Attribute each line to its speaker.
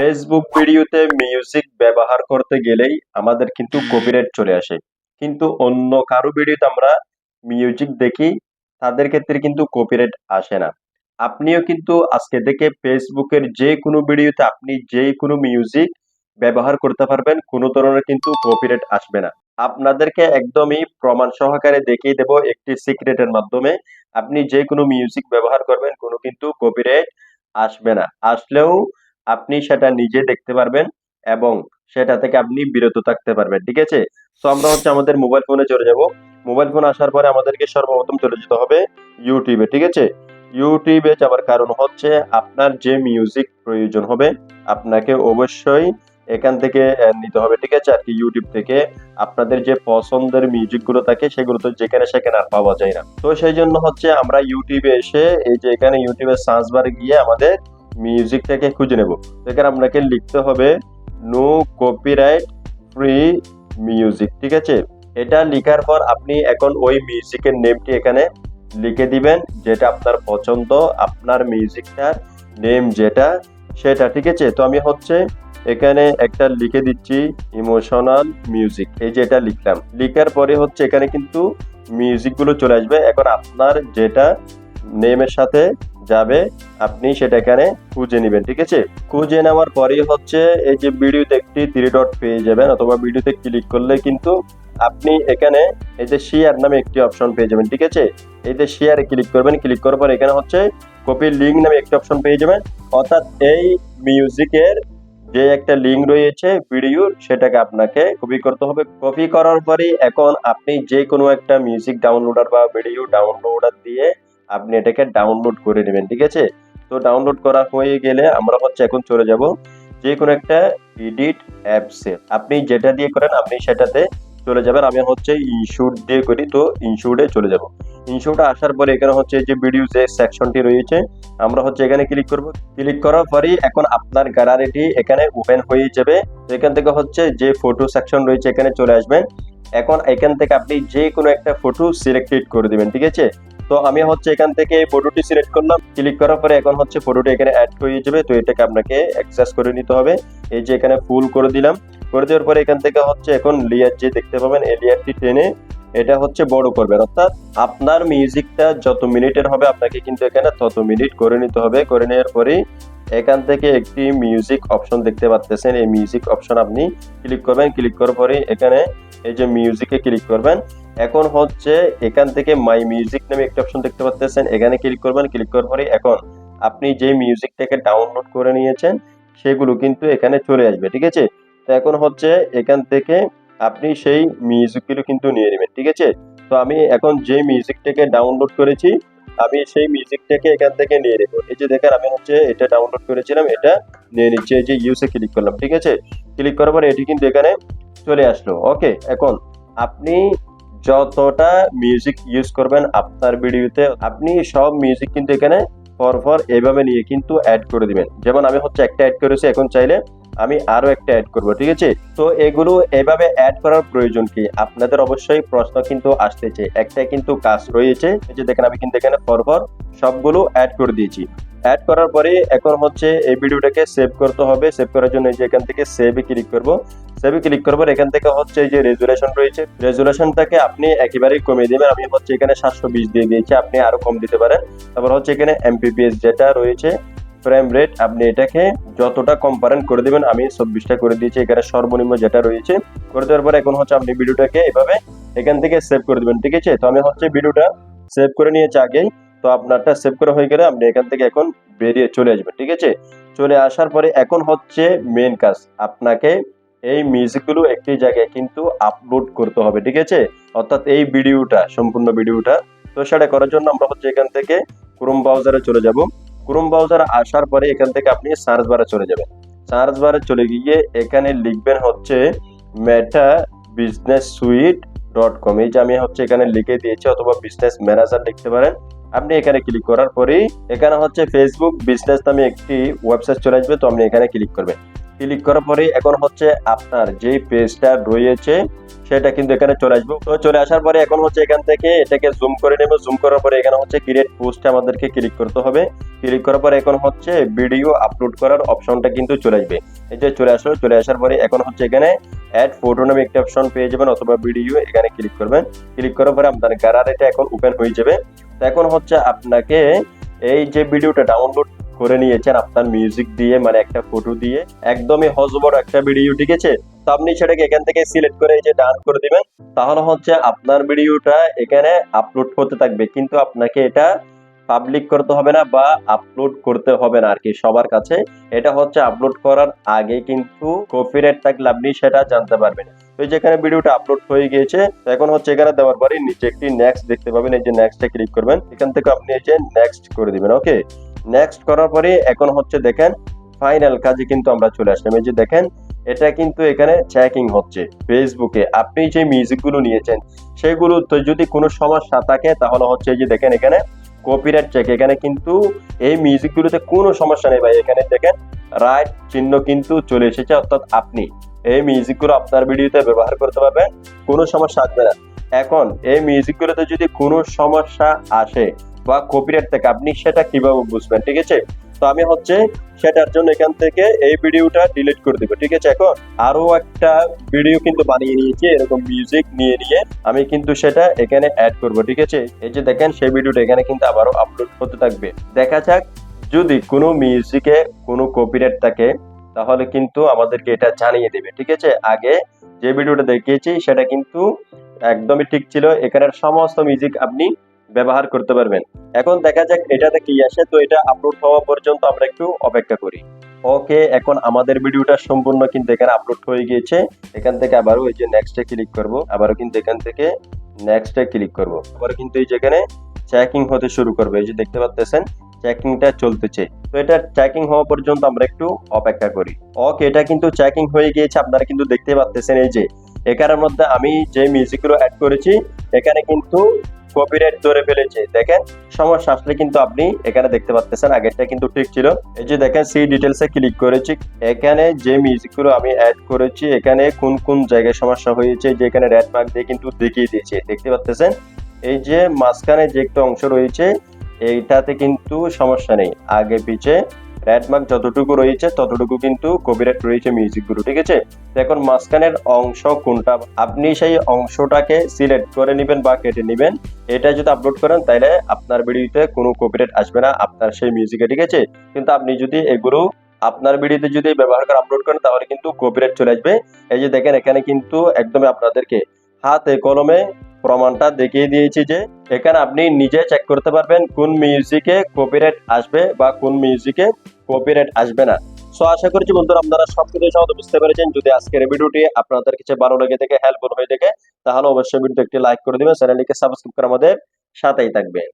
Speaker 1: Facebook ভিডিওতে music ব্যবহার করতে গেলেই আমাদের কিন্তু কপিরাইট চলে আসে। কিন্তু অন্য কারও ভিডিওতে আমরা মিউজিক দেখি, তাদের ক্ষেত্রে কিন্তু কপিরাইট আসে না। আপনিও কিন্তু আজকে থেকে ফেসবুকের যে কোনো ভিডিওতে আপনি যে কোনো মিউজিক ব্যবহার করতে পারবেন, কোনো ধরনের কিন্তু কপিরাইট আসবে না। আপনাদেরকে একদমই প্রমাণ সহকারে দেখিয়ে দেব একটি সিক্রেটের মাধ্যমে, আপনি যে কোনো মিউজিক ব্যবহার করবেন, কোনো কিন্তু কপিরাইট আসবে না। আসলেও আপনি সেটা নিজে দেখতে পারবেন এবং সেটা থেকে আপনি বিরত থাকতে পারবেন, ঠিক আছে? তো আমরা হচ্ছে আমাদের মোবাইল ফোনে চলে যাব। মোবাইল ফোন আসার পরে আমাদেরকে সর্বপ্রথম চলে যেতে হবে ইউটিউবে ঠিক আছে? ইউটিউবে যাওয়ার কারণ হচ্ছে আপনার যে মিউজিক প্রয়োজন হবে, আপনাকে অবশ্যই এখান থেকে নিতে হবে, ঠিক আছে? আর কি ইউটিউব থেকে। আপনাদের যে পছন্দের মিউজিকগুলো থাকে, সেগুলো তো যেখানে সেখানে আর পাওয়া যায় না। তো সেই জন্য হচ্ছে আমরা ইউটিউবে এসে, এই যে এখানে ইউটিউবে সার্চ বারে গিয়ে আমাদের মিউজিকটাকে খুঁজে নেব। এখানে আপনাকে লিখতে হবে নো কপিরাইট ফ্রি মিউজিক ঠিক আছে? এটা লেখার পর আপনি এখন ওই মিউজিকের নেমটি এখানে লিখে দিবেন, যেটা আপনার পছন্দ, আপনার মিউজিকটার নেম যেটা, সেটা, ঠিক আছে? তো আমি হচ্ছে এখানে একটা লিখে দিচ্ছি ইমোশনাল মিউজিক এই যে এটা লিখলাম। লিখার পরে হচ্ছে এখানে কিন্তু মিউজিকগুলো চলে আসবে। এখন আপনার যেটা নেমের সাথে যাবে, আপনি সেটা এখানে খুঁজে নেবেন, ঠিক আছে? খুঁজে নেওয়ার পরেই হচ্ছে এই যে ভিডিওতে একটি থ্রি ডট পেয়ে যাবেন অথবা ভিডিওতে ক্লিক করলে কিন্তু আপনি এখানে এই যে শেয়ার নামে একটি অপশন পেয়ে যাবেন, ঠিক আছে? এই যে শেয়ারে ক্লিক করবেন ক্লিক করার পর এখানে হচ্ছে কপি লিঙ্ক নামে একটি অপশন পেয়ে যাবেন। অর্থাৎ এই মিউজিকের যে একটা লিঙ্ক রয়েছে ভিডিওর সেটাকে আপনাকে কপি করতে হবে। কপি করার পরে এখন আপনি যে কোনো একটা মিউজিক ডাউনলোডার বা ভিডিও ডাউনলোডার দিয়ে আপনি এটাকে ডাউনলোড করে নেবেন, ঠিক আছে? তো ডাউনলোড করা হয়ে গেলে আমরা হচ্ছে এখন চলে যাব যে কোনো একটা এডিট অ্যাপসে আপনি যেটা দিয়ে করেন, আপনি সেটাতে চলে যাবেন। আমি হচ্ছে ইনশুট দিয়ে করি, তো ইনশুটে চলে যাব। ইনশুটে আসার পরে এখানে হচ্ছে যে ভিডিও যে সেকশনটি রয়েছে, আমরা হচ্ছে এখানে ক্লিক করব। ক্লিক করার পরেই এখন আপনার গ্যালারিটি এখানে ওপেন হয়ে যাবে। এখান থেকে হচ্ছে যে ফটো সেকশন রয়েছে, এখানে চলে আসবেন। এখন এখান থেকে আপনি যে কোনো একটা ফটো সিলেক্টেড করে দিবেন, ঠিক আছে? তো আমি হচ্ছে এখান থেকে এই ফটোটি সিলেক্ট করলাম ক্লিক করার পরে এখন হচ্ছে ফটোটি এখানে অ্যাড হয়ে যাবে, তো এটাকে আপনাকে অ্যাক্সেস করে নিতে হবে। এই যে এখানে ফুল করে দিলাম, করে দেওয়ার পরে এখান থেকে হচ্ছে এখন লেয়ার যে দেখতে পাবেন, এই লেয়ারটি টেনে এটা হচ্ছে বড় করবেন। অর্থাৎ আপনার মিউজিকটা যত মিনিটের হবে, আপনাকে কিন্তু এখানে তত মিনিট করে নিতে হবে। করে নেওয়ার পরেই এখান থেকে একটি মিউজিক অপশন দেখতে পাচ্ছেন এই মিউজিক অপশন আপনি ক্লিক করবেন। ক্লিক করার পরে এখানে এই যে মিউজিকে ক্লিক করবেন। এখন হচ্ছে এখান থেকে মাই মিউজিক নামে একটা অপশন দেখতে পাচ্ছেন এখানে ক্লিক করবেন ক্লিক করার পরে এখন আপনি যে মিউজিকটাকে ডাউনলোড করে নিয়েছেন, সেগুলো কিন্তু এখানে চলে আসবে, ঠিক আছে? তো এখন হচ্ছে এখান থেকে আপনি সেই মিউজিকগুলো কিন্তু নিয়ে নেবেন, ঠিক আছে? তো আমি এখন যে মিউজিকটাকে ডাউনলোড করেছি, আমি সেই মিউজিকটাকে এখান থেকে নিয়ে নেব। এই যে দেখেন, আমি হচ্ছে এটা ডাউনলোড করেছিলাম, এটা নিয়ে নিচ্ছি, এই যে ইউসে ক্লিক করলাম, ঠিক আছে? ক্লিক করার পরে এটি কিন্তু এখানে চলে আসলো। ওকে এখন আপনি যতটা মিউজিক ইউজ করবেন আপনার ভিডিওতে আপনি সব মিউজিক কিন্তু এখানে পরপর এভাবে নিয়ে কিন্তু অ্যাড করে দিবেন। যেমন আমি হচ্ছে একটা অ্যাড করেছি, এখন চাইলে আমি আরও একটা অ্যাড করব, ঠিক আছে? তো এগুলো এভাবে অ্যাড করার প্রয়োজন কি? আপনাদের অবশ্যই প্রশ্ন কিন্তু আসতেছে। একটা কিন্তু কাজ রয়েছে। যে দেখেন, আমি কিন্তু এখানে পরপর সবগুলো অ্যাড করে দিয়েছি। অ্যাড করার পরে এখন হচ্ছে এই ভিডিওটাকে সেভ করতে হবে। সেভ করার জন্য এই যে এখান থেকে সেভে ক্লিক করব। সেভে ক্লিক করব এখান থেকে হচ্ছে এই যে রেজুলেশন রয়েছে। রেজুলেশনটাকে আপনি একেবারেই কমিয়ে দেবেন। আমি হচ্ছে এখানে সাতশো বিশ দিয়ে দিয়েছি। আপনি আরও কম দিতে পারেন। তারপর হচ্ছে এখানে এমপিপিএস যেটা রয়েছে ফ্রেম রেট আপনি এটাকে যতটা কম পারেন করে দিবেন, আমি চব্বিশটা করে দিয়েছি, এখানে সর্বনিম্ন যেটা রয়েছে, করে দেওয়ার পরে এখন হচ্ছে আপনি ভিডিওটাকে এভাবে এখান থেকে সেভ করে দিবেন, ঠিক আছে? তো আমি হচ্ছে ভিডিওটা সেভ করে নিয়েছি আগেই, তো আপনারটা সেভ করা হয়ে গেলে আপনি এখান থেকে এখন বেরিয়ে চলে আসবেন, ঠিক আছে? চলে আসার পরে এখন হচ্ছে মেন কাজ, আপনাকে এই মিউজিকগুলো একটি জায়গায় কিন্তু আপলোড করতে হবে, ঠিক আছে? অর্থাৎ এই ভিডিওটা, সম্পূর্ণ ভিডিওটা, তো সেটা করার জন্য আমরা হচ্ছে এখান থেকে ক্রোম ব্রাউজারে চলে যাব। ক্রোম ব্রাউজার আসার পরে এখান থেকে আপনি সার্চ বারে চলে যাবেন। সার্চ বারে চলে গিয়ে এখানে লিখবেন হচ্ছে Meta business suite dot com এই যে আমি হচ্ছে এখানে লিখে দিয়েছি, অথবা বিজনেস ম্যানেজার লিখতে পারেন। আপনি এখানে ক্লিক করার পরেই এখানে হচ্ছে ফেসবুক বিজনেস নামে একটি ওয়েবসাইট চলে আসবে, তো আপনি এখানে ক্লিক করবেন। ক্লিক করার পরে এখন হচ্ছে আপনার যে পেজটা রয়েছে, সেটা কিন্তু এখানে চলে আসবে। তো চলে আসার পরে এখন হচ্ছে এখান থেকে এটাকে জুম করে নেব। জুম করার পরে এখানে হচ্ছে ক্রিয়েট পোস্টে আমাদেরকে ক্লিক করতে হবে। ক্লিক করার পরে এখন হচ্ছে ভিডিও আপলোড করার অপশনটা কিন্তু চলে আসবে। এই যে চলে আসলো, চলে আসার পরে এখন হচ্ছে এখানে অ্যাড ফটো নামে একটা অপশন পেয়ে যাবেন অথবা ভিডিও এখানে ক্লিক করবেন। ক্লিক করার পরে আপনার গ্যালারিটা এখন ওপেন হয়ে যাবে। তো এখন হচ্ছে আপনাকে এই যে ভিডিওটা ডাউনলোড করে নিয়েছেন আপনার মিউজিক দিয়ে মানে একটা ফটো দিয়ে। একদমই হজবড় একটা ভিডিও ঠিক আছে? তো আপনি সেটাকে এখান থেকে সিলেক্ট করে এই যে ডান করে দিবেন। তাহলে হচ্ছে আপনার ভিডিওটা এখানে আপলোড করতে থাকবে। কিন্তু আপনাকে এটা পাবলিক করতে হবে না বা আপলোড করতে হবে না আর কি সবার কাছে। এটা হচ্ছে আপলোড করার আগে কিন্তু কপিরাইট থাকলে আপনি সেটা জানতে পারবেন। তো যেখানে ভিডিওটা আপলোড হয়ে গিয়েছে এখন হচ্ছে এখানে দেওয়ার পরে নিচে একটি নেক্সট দেখতে পাবেন। এই যে নেক্সটে ক্লিক করবেন। এখান থেকে আপনি এই যে নেক্সট করে দিবেন ওকে নেক্সট করার পরে এখন হচ্ছে দেখেন ফাইনাল কাজে কিন্তু আমরা চলে আসলাম। এই যে দেখেন, এটা কিন্তু এখানে চেকিং হচ্ছে ফেসবুকে আপনি যে মিউজিকগুলো নিয়েছেন, সেগুলো তো যদি কোনো সমস্যা থাকে, তাহলে হচ্ছে এই যে দেখেন এখানে কপিরাইট চেক এখানে কিন্তু এই মিউজিকগুলোতে কোনো সমস্যা নেই ভাই। এখানে দেখেন রাইট চিহ্ন কিন্তু চলে এসেছে। অর্থাৎ আপনি এই মিউজিকগুলো আপনার ভিডিওতে ব্যবহার করতে পারবেন, কোনো সমস্যা আসবে না। এখন এই মিউজিকগুলোতে যদি কোনো সমস্যা আসে বা কপিরাইট থেকে আপনি সেটা কীভাবে বুঝবেন, ঠিক আছে? তো আমি হচ্ছে সেটার জন্য এখান থেকে এই ভিডিওটা ডিলিট করে দিব, ঠিক আছে? এখন আরও একটা ভিডিও কিন্তু বানিয়ে নিয়েছি, এরকম মিউজিক নিয়ে নিয়ে আমি কিন্তু সেটা এখানে অ্যাড করব, ঠিক আছে? এই যে দেখেন, সেই ভিডিওটা এখানে কিন্তু আবারও আপলোড হতে থাকবে। দেখা যাক, যদি কোনো মিউজিকে কোনো কপিরাইট থাকে, তাহলে কিন্তু আমাদেরকে এটা জানিয়ে দেবে, ঠিক আছে? আগে যে ভিডিওটা দেখিয়েছি, সেটা কিন্তু একদমই ঠিক ছিল। এখানের সমস্ত মিউজিক আপনি ব্যবহার করতে পারবেন। এখন দেখা যাক এটাতে কি আসে। তো এটা আপলোড হওয়া পর্যন্ত আমরা একটু অপেক্ষা করি। ওকে, এখন আমাদের ভিডিওটা সম্পূর্ণ কিন্তু এখানে আপলোড হয়ে গিয়েছে। এখান থেকে আবারও এই যে নেক্সটে ক্লিক করব। আবারও কিন্তু এখান থেকে নেক্সটে ক্লিক করব। আবার কিন্তু এই যেখানে চেকিং হতে শুরু করবে। এই যে দেখতে পাচ্ছেন চেকিংটা চলতেছে। তো এটা চেকিং হওয়া পর্যন্ত আমরা একটু অপেক্ষা করি। ওকে, এটা কিন্তু চেকিং হয়ে গিয়েছে। আপনারা কিন্তু দেখতে পাচ্ছেন এই যে এখানের মধ্যে আমি যে মিউজিকগুলো অ্যাড করেছি, এখানে কিন্তু কপিরাইট ধরে ফেলেছে। দেখেন, সমস্যা, আসলে কিন্তু আপনি এখানে দেখতে পাচ্ছেন আগেরটা কিন্তু ঠিক ছিল। এই যে দেখেন সি ডিটেলসে ক্লিক করেছি। এখানে যে মিউজিকগুলো আমি অ্যাড করেছি, এখানে কোন কোন জায়গায় সমস্যা হয়েছে যে এখানে রেড মার্ক দিয়ে কিন্তু দেখিয়ে দিয়েছে। দেখতে পাচ্ছেন এই যে মাঝখানে যে একটা অংশ রয়েছে, এইটাতে কিন্তু সমস্যা নেই। আগে পিছে রেড মার্ক যতটুকু রয়েছে, ততটুকু কিন্তু কপিরাইট রয়েছে মিউজিক মিউজিকগুলো ঠিক আছে? এখন মাঝখানের অংশ কোনটা? আপনি সেই অংশটাকে সিলেক্ট করে নেবেন বা কেটে নেবেন। এটা যদি আপলোড করেন, তাহলে আপনার ভিডিওতে কোনো কপিরাইট আসবে না, আপনার সেই মিউজিকে ঠিক আছে? কিন্তু আপনি যদি এগুলো আপনার ভিডিওতে যদি ব্যবহার করে আপলোড করেন, তাহলে কিন্তু কপিরাইট চলে আসবে। এই যে দেখেন, এখানে কিন্তু একদমই আপনাদেরকে হাতে কলমে প্রমাণটা দেখিয়ে দিয়েছি যে এখানে আপনি নিজে চেক করতে পারবেন কোন মিউজিকে কপিরাইট আসবে বা কোন মিউজিকে কপিরাইট আসবে না। সো আশা করছি বন্ধুরা আপনারা সবকিছু সহজে বুঝতে পেরেছেন। যদি আজকের ভিডিওটি আপনাদের কাছে ভালো লেগে থেকে হেল্পফুল হয়ে থাকে, তাহলে অবশ্যই ভিডিওটি একটি লাইক করে দিবেন। চ্যানেলটিকে সাবস্ক্রাইব করে আমাদের সাথেই থাকবেন